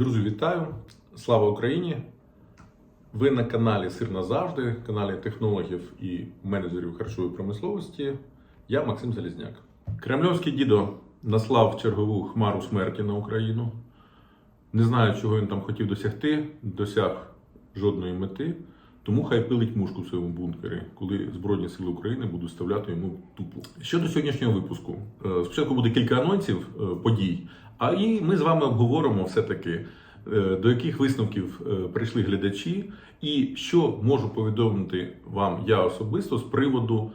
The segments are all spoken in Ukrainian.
Друзі, вітаю! Слава Україні! Ви на каналі Сир назавжди, каналі технологів і менеджерів харчової промисловості. Я Максим Залізняк. Кремльовський дідо наслав чергову хмару смерті на Україну. Не знаю, чого він там хотів досягти, досяг жодної мети. Тому хай пилить мушку в своєму бункері, коли Збройні Сили України будуть вставляти йому тупу. Щодо сьогоднішнього випуску, Е, спочатку буде кілька анонсів е, подій, а і ми з вами обговоримо все-таки, е, до яких висновків прийшли глядачі, і що можу повідомити вам я особисто з приводу,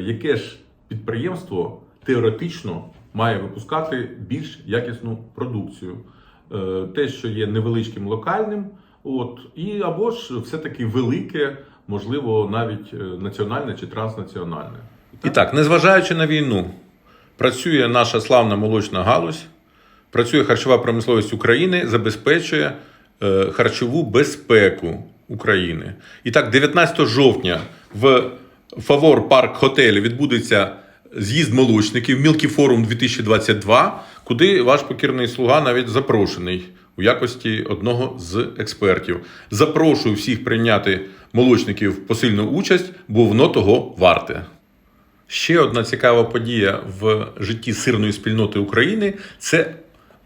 яке ж підприємство теоретично має випускати більш якісну продукцію. Те, що є невеличким локальним, от, і або ж все-таки велике, можливо, навіть е, національне чи транснаціональне. І так, незважаючи на війну, працює наша славна молочна галузь, працює харчова промисловість України, забезпечує е, харчову безпеку України. І так, 19 жовтня в Фавор Парк Хотелі відбудеться з'їзд молочників Мілкі Форум 2022, куди ваш покірний слуга навіть запрошений у якості одного з експертів. Запрошую всіх прийняти молочників в посильну участь, бо воно того варте. Ще одна цікава подія в житті сирної спільноти України це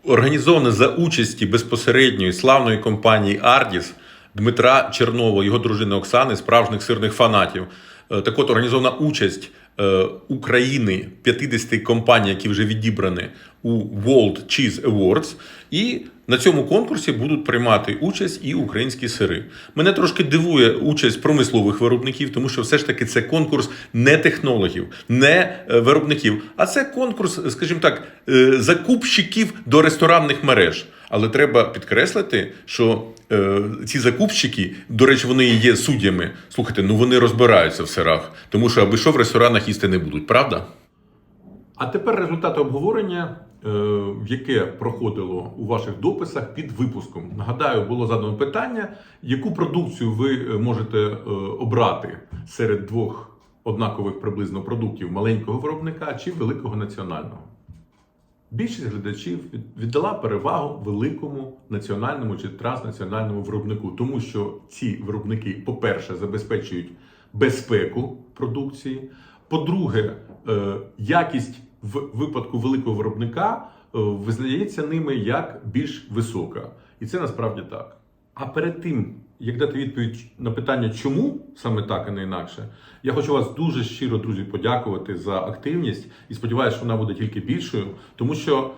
організована за участі безпосередньої славної компанії Ардіс Дмитра Чернова, його дружини Оксани, справжніх сирних фанатів. Е, Так от організована участь е, України 50 компаній, які вже відібрані у World Cheese Awards. І на цьому конкурсі будуть приймати участь і українські сири. Мене трошки дивує участь промислових виробників, тому що все ж таки це конкурс не технологів, не е, виробників, а це конкурс, скажімо так, е, закупщиків до ресторанних мереж. Але треба підкреслити, що е, ці закупщики, до речі, вони є суддями. Слухайте, ну вони розбираються в сирах, тому що аби що в ресторанах їсти не будуть, правда? А тепер результати обговорення, яке проходило у ваших дописах під випуском. Нагадаю, було задано питання, яку продукцію ви е, можете е, обрати серед двох однакових приблизно продуктів маленького виробника чи великого національного. Більшість глядачів віддала перевагу великому національному чи транснаціональному виробнику, тому що ці виробники, по-перше, забезпечують безпеку продукції. По-друге, е, якість в випадку великого виробника е, визнається ними як більш висока. І це насправді так. А перед тим, як дати відповідь на питання, чому саме так, а не інакше, я хочу вас дуже щиро, друзі, подякувати за активність і сподіваюся, що вона буде тільки більшою, тому що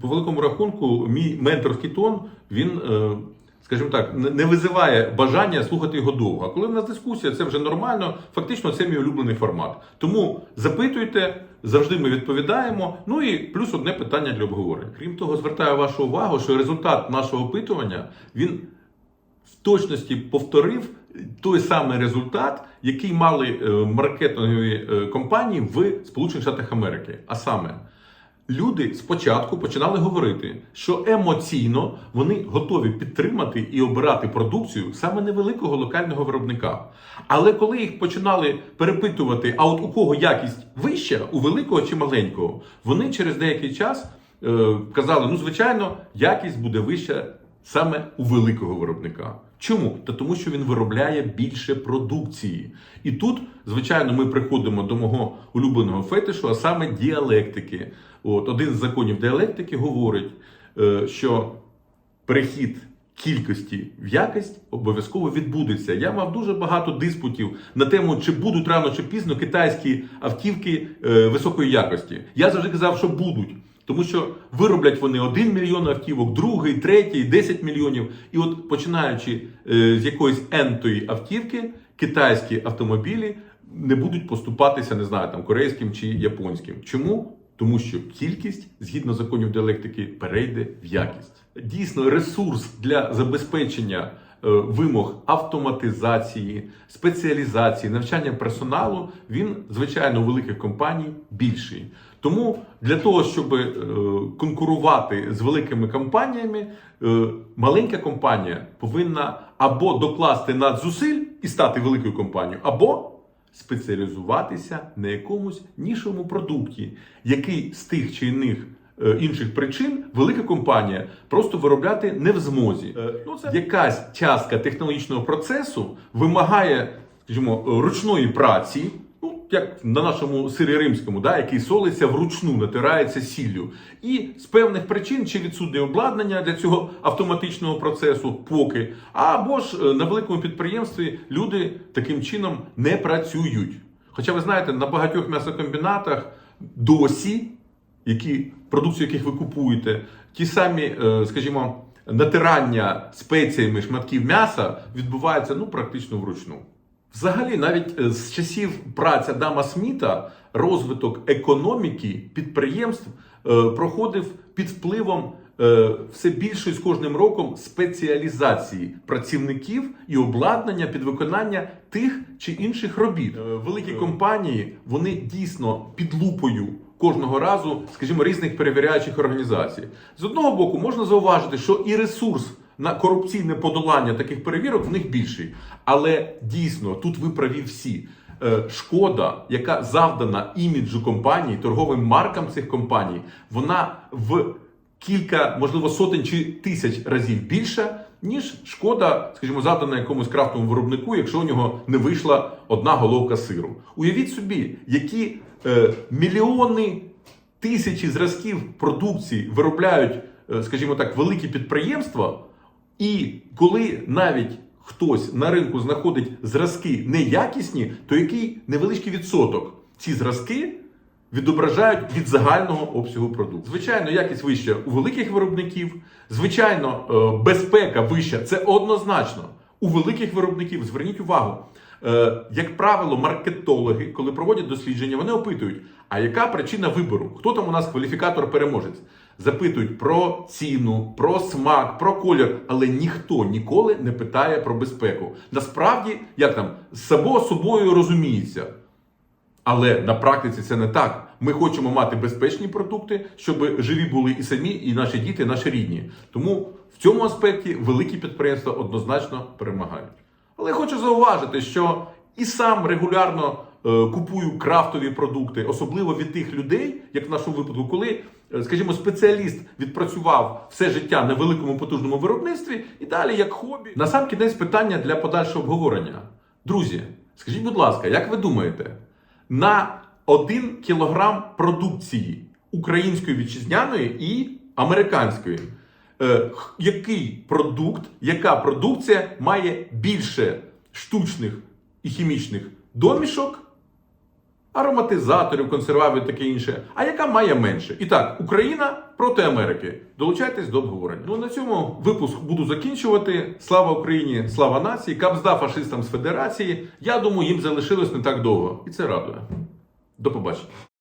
по великому рахунку мій менторський тон він. е, Скажімо так, не- визиває бажання слухати його довго. Коли в нас дискусія, це вже нормально. Фактично, це мій улюблений формат. Тому запитуйте, завжди ми відповідаємо. Ну і плюс одне питання для обговорення. Крім того, звертаю вашу увагу, що результат нашого опитування він в точності повторив той самий результат, який мали е, маркетингові е, компанії в Сполучених Штатах Америки. А саме, люди спочатку починали говорити, що емоційно вони готові підтримати і обирати продукцію саме невеликого локального виробника. Але коли їх починали перепитувати, а от у кого якість вища, у великого чи маленького, вони через деякий час е, казали: ну, звичайно, якість буде вища саме у великого виробника. Чому? Та тому, що він виробляє більше продукції. І тут, звичайно, ми приходимо до мого улюбленого фетишу, а саме діалектики. От один з законів діалектики говорить, е, що перехід кількості в якість обов'язково відбудеться. Я мав дуже багато диспутів на тему, чи будуть рано чи пізно китайські автівки е, високої якості. Я завжди казав, що будуть. Тому що вироблять вони 1 мільйон автівок, другий, третій, 10 мільйонів. І от починаючи е, з якоїсь ентої автівки, китайські автомобілі не будуть поступатися, не знаю, там корейським чи японським. Чому? Тому що кількість, згідно законів діалектики, перейде в якість. Дійсно, ресурс для забезпечення вимог автоматизації, спеціалізації, навчання персоналу, він, звичайно, у великих компаній більший. Тому для того, щоб е, конкурувати з великими компаніями, е, маленька компанія повинна або докласти надзусиль і стати великою компанією, або спеціалізуватися на якомусь нішому продукті, який з тих чи інших е, інших причин велика компанія просто виробляти не в змозі. Ну, це якась частка технологічного процесу вимагає, скажімо, ручної праці. Ну, як на нашому сирі римському, да, який солиться вручну, натирається сіллю. І з певних причин чи відсутнє обладнання для цього автоматичного процесу, поки, або ж е, на великому підприємстві люди таким чином не працюють. Хоча ви знаєте, на багатьох м'ясокомбінатах досі, які, продукцію яких ви купуєте, ті самі, е, скажімо, натирання спеціями шматків м'яса відбуваються ну, практично вручну. Взагалі, навіть е, з часів праці Адама Сміта розвиток економіки підприємств е, проходив під впливом все більшої з кожним роком спеціалізації працівників і обладнання під виконання тих чи інших робіт. Великі компанії вони дійсно під лупою кожного разу, скажімо, різних перевіряючих організацій. З одного боку, можна зауважити, що і ресурс на корупційне подолання таких перевірок в них більший. Але дійсно тут ви праві всі. Е, Шкода, яка завдана іміджу компаній, торговим маркам цих компаній, вона в кілька, можливо, сотень чи тисяч разів більша, ніж шкода, скажімо, завдана якомусь крафтовому виробнику, якщо у нього не вийшла одна головка сиру. Уявіть собі, які е, мільйони тисячі зразків продукції виробляють, е, скажімо так, великі підприємства. І коли навіть хтось на ринку знаходить зразки неякісні, то який невеличкий відсоток ці зразки відображають від загального обсягу продукту. Звичайно, якість вища у великих виробників, звичайно, е, безпека вища це однозначно. У великих виробників зверніть увагу. Е, Як правило, маркетологи, коли проводять дослідження, вони опитують, а яка причина вибору? Хто там у нас кваліфікатор-переможець? Запитують про ціну, про смак, про колір, але ніхто ніколи не питає про безпеку. Насправді, як там, само собою розуміється. Але на практиці це не так. Ми хочемо мати безпечні продукти, щоб живі були і самі, і наші діти, і наші рідні. Тому в цьому аспекті великі підприємства однозначно перемагають. Але я хочу зауважити, що і сам регулярно е, купую крафтові продукти, особливо від тих людей, як в нашому випадку, коли, е, скажімо, спеціаліст відпрацював все життя на великому потужному виробництві, і далі як хобі. На сам кінець питання для подальшого обговорення. Друзі, скажіть, будь ласка, як ви думаєте, на 1 кілограм продукції української вітчизняної і американської? Е, який продукт, яка продукція має більше штучних і хімічних домішок, ароматизаторів, консерваторів і таке інше, а яка має менше? І так, Україна проти Америки. Долучайтесь до обговорення. Ну на цьому випуск буду закінчувати. Слава Україні, слава нації, капзда фашистам з Федерації. Я думаю, їм залишилось не так довго, і це радує. До побачення.